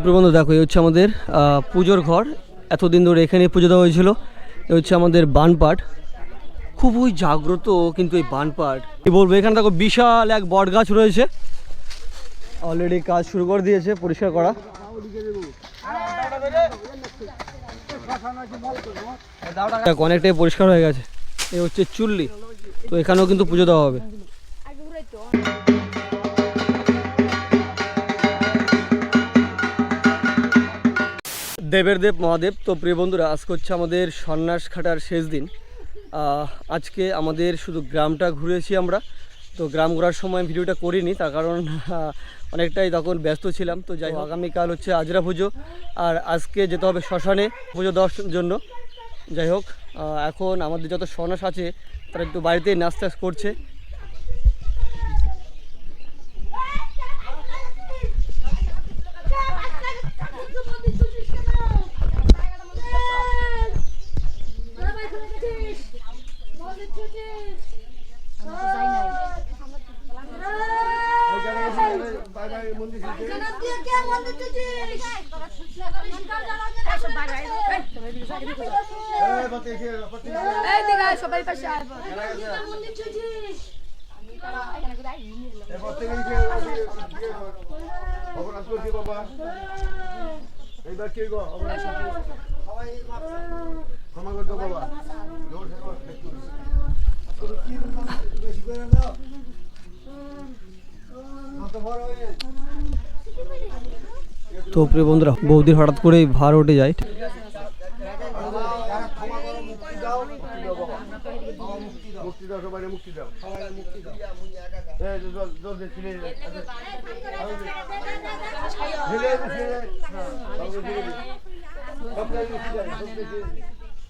তো প্রবন্ধ দেখো, এই হচ্ছে আমাদের পুজোর ঘর। এতদিন ধরে এখানে পুজো দেওয়া হয়েছিল। এ হচ্ছে আমাদের বানপাট। খুবই জাগ্রত কিন্তু এই বানপাট। কি বলব, এখানে দেখো বিশাল এক বট গাছ রয়েছে। অলরেডি কাজ শুরু করে দিয়েছে, পরিষ্কার করা। অনেকটাই পরিষ্কার হয়ে গেছে। এ হচ্ছে চুল্লি। তো এখানেও কিন্তু পুজো দেওয়া হবে। দেবের দেব মহাদেব। তো প্রিয় বন্ধুরা, আজকে হচ্ছে আমাদের সন্ন্যাস খাটার শেষ দিন। আজকে আমাদের শুধু গ্রামটা ঘুরেছি আমরা। তো গ্রাম ঘোরার সময় ভিডিওটা করিনি, তার কারণ অনেকটাই তখন ব্যস্ত ছিলাম। তো যাই হোক, আগামীকাল হচ্ছে আজরা পুজো। আর আজকে যেতে হবে শ্মশানে পুজো দেওয়ার জন্য। যাই হোক এখন আমাদের যত সন্ন্যাস আছে, তারা একটু বাড়িতেই নাচ টাচ করছে। সবাই পাশে আসব এইবার কে গো ক্ষমা বাবা করে দাও হয়ে তো প্রিয় বন্ধুরা বৌদির হঠাৎ করেই ভার উঠে যায় করো মুক্তি দাও মুক্তি দাও বাবা বাবা মুক্তি দাও মুক্তি দাও সবাই মুক্তি দাও সবাই মুক্তি দাও এই যে জল জল দে ছিলে ছিলে ছিলে হ্যাঁ বাবু ছিলে সব জায়গায় মুক্তি দাও সব জায়গায়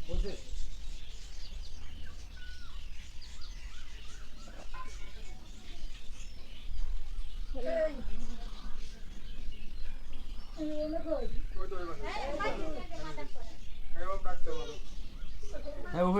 বলতে হ্যাঁ উপরে দে এর উপরে দে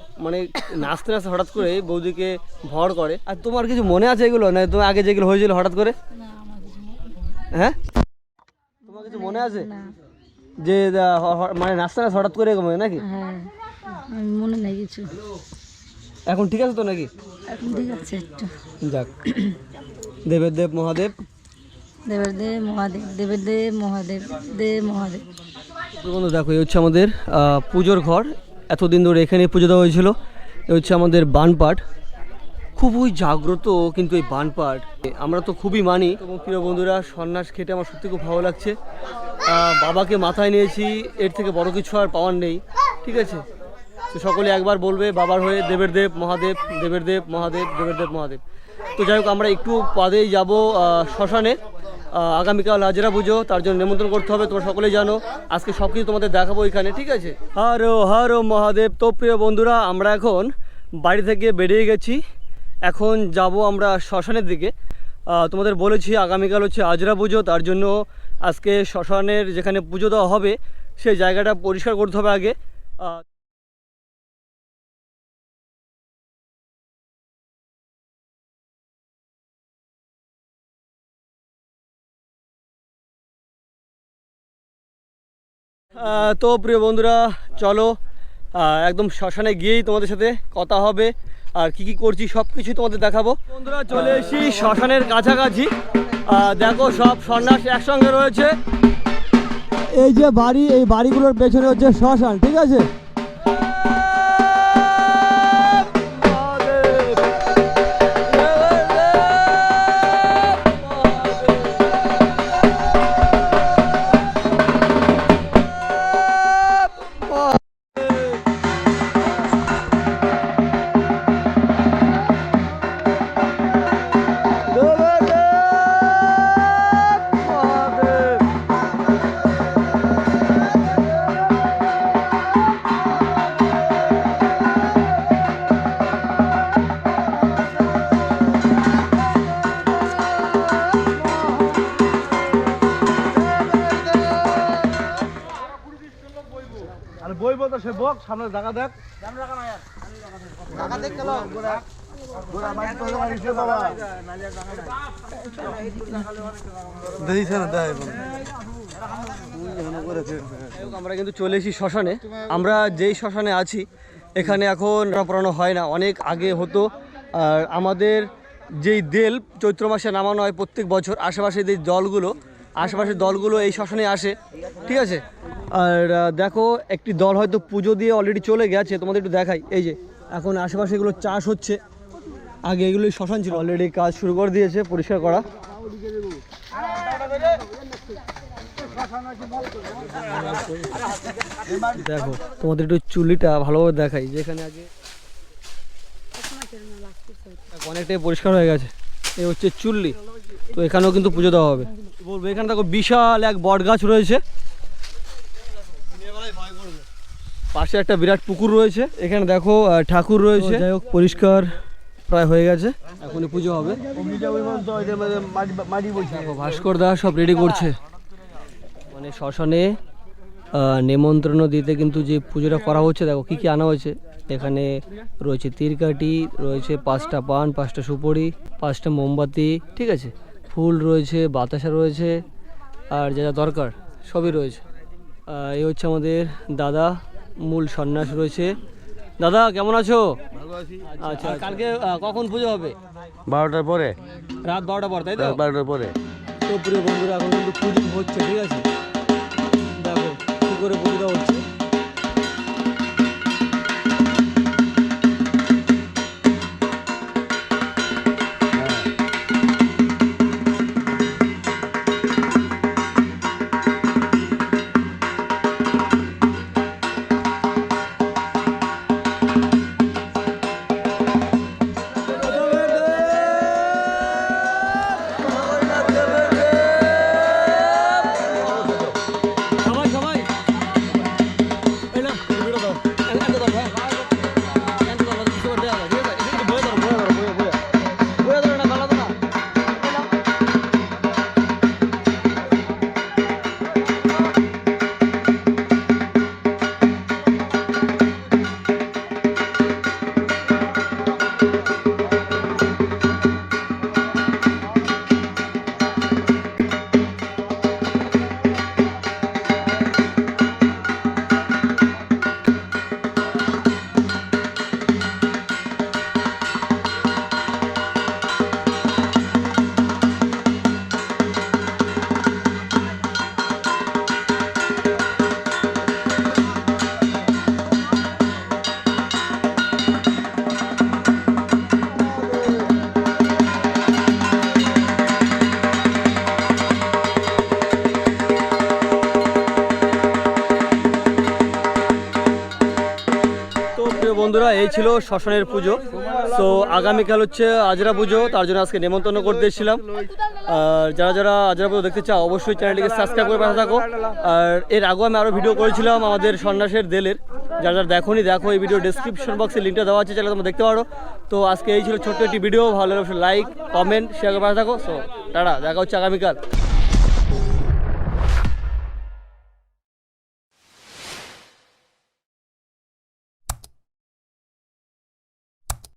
মানে নাচতে নাচতে হঠাৎ করে বৌদিকে ভর করে। আর তোমার কিছু মনে আছে এগুলো? না তোমার আগে যেগুলো হয়েছিল হঠাৎ করে? হ্যাঁ? তোমার কিছু মনে আছে? যে মানে নাচতে নাচতে হঠাৎ করে এরকম নাকি? হ্যাঁ মনে নেই কিছু। এখন ঠিক আছে তো নাকি? এখন ঠিক আছে একটু। যাক। দেবের দেব মহাদেব। দেবের দেব মহাদেব দেবের দেব মহাদেব দে মহাদেব। বন্ধু দেখো এই হচ্ছে আমাদের পুজোর ঘর। এতদিন ধরে এখানে পুজো দেওয়া হয়েছিল। এই হচ্ছে আমাদের বানপাট। খুবই জাগ্রত কিন্তু এই বানপাট। আমরা তো খুবই মানি। এবং প্রিয় বন্ধুরা, সন্ন্যাস খেতে আমার সত্যি খুব ভালো লাগছে। বাবাকে মাথায় নিয়েছি, এর থেকে বড় কিছু আর পাওয়ার নেই। ঠিক আছে? তো সকলে একবার বলবে, বাবার হয়ে দেবের দেব মহাদেব দেবের দেব মহাদেব দেবের দেব মহাদেব। তো যাই হোক, আমরা একটু পাদেই যাব শ্মশানে। আগামীকাল হাজরা পুজো, তার জন্য নিমন্ত্রণ করতে হবে, তোমরা সকলেই জানো। আজকে সব কিছু তোমাদের দেখাবো এখানে ঠিক আছে? হারো হারো মহাদেব। তো প্রিয় বন্ধুরা, আমরা এখন বাড়ি থেকে বেরিয়ে গেছি। এখন যাব আমরা শ্মশানের দিকে। তোমাদের বলেছি আগামীকাল হচ্ছে আজরা পুজো, তার জন্য আজকে শ্মশানের যেখানে পুজো দেওয়া হবে, সেই জায়গাটা পরিষ্কার করতে হবে আগে। তো প্রিয় বন্ধুরা, চলো একদম শ্মশানে গিয়েই তোমাদের সাথে কথা হবে। আর কি কি করছি সব কিছু তোমাদের দেখাবো। বন্ধুরা, চলে এসি শ্মশানের কাছাকাছি। দেখো, সব সন্ন্যাস একসঙ্গে রয়েছে। এই যে বাড়ি, এই বাড়িগুলোর পেছনে হচ্ছে শ্মশান, ঠিক আছে? বক সামনে জায়গা দেখ। জায়গা আমরা কিন্তু চলে এসেছি শ্মশানে। আমরা যেই শ্মশানে আছি এখানে এখন পড়ানো হয় না। অনেক আগে হতো। আর আমাদের যেই দেল চৈত্র মাসে নামানো হয় প্রত্যেক বছর আশেপাশে যে দলগুলো আশেপাশের দলগুলো এই শ্মশানে আসে। ঠিক আছে? আর দেখো, একটি দল হয়তো পুজো দিয়ে অলরেডি চলে গেছে, তোমাদের একটু দেখাই। এই যে, এখন আশেপাশে এগুলো চাষ হচ্ছে। আগে এগুলো শ্মশান ছিল। অলরেডি কাজ শুরু করে দিয়েছে, পরিষ্কার করা। দেখো, তোমাদের একটু চুলিটা ভালোভাবে দেখাই। যেখানে আগে অনেকটাই পরিষ্কার হয়ে গেছে। এই হচ্ছে চুল্লি। তো এখানেও কিন্তু পুজো দেওয়া হবে। বলব, এখানে দেখো বিশাল এক বট গাছ রয়েছে। পাশে একটা বিরাট পুকুর রয়েছে। এখানে দেখো ঠাকুর রয়েছে। যাই হোক পরিষ্কার প্রায় হয়ে গেছে। এখনই পুজো হবে। দেখো ভাস্কর দা সব রেডি করছে। মানে শ্মশানে নেমন্ত্রণ দিতে কিন্তু যে পুজোটা করা হচ্ছে দেখো কি কি আনা হয়েছে। এখানে রয়েছে তিরকাটি রয়েছে পাঁচটা পান পাঁচটা সুপড়ি পাঁচটা মোমবাতি ঠিক আছে? ফুল রয়েছে বাতাসা রয়েছে আর যা যা দরকার সবই রয়েছে। এই হচ্ছে আমাদের দাদা। মূল সন্ন্যাস রয়েছে। দাদা কেমন আছো? আচ্ছা কালকে কখন পুজো হবে? বারোটার পরে। রাত বারোটা পর তাই তো? বারোটার পরে। তো প্রিয় বন্ধুরা এখন কিন্তু পুজো হচ্ছে ঠিক আছে? দেখো কি করে পুজোটা হচ্ছে। প্রিয় বন্ধুরা, এই ছিল শ্মশানের পুজো। তো আগামীকাল হচ্ছে আজরা পুজো, তার জন্য আজকে নেমন্তন্ন করতে এসেছিলাম। আর যারা যারা আজরা পুজো দেখতে চাও, অবশ্যই চ্যানেলটিকে সাবস্ক্রাইব করে পাশে থাকো। আর এর আগেও আমি আরও ভিডিও করেছিলাম আমাদের সন্ন্যাসের দেলের। যারা যারা দেখোনি, দেখো এই ভিডিও ডিসক্রিপশন বক্সে লিঙ্কটা দেওয়া আছে, চাইলে তোমরা দেখতে পারো। তো আজকে এই ছিল ছোট্ট একটি ভিডিও ভালো লাগলে লাইক কমেন্ট শেয়ার করে পাশে থাকো। সো টাটা, দেখা হচ্ছে আগামীকাল।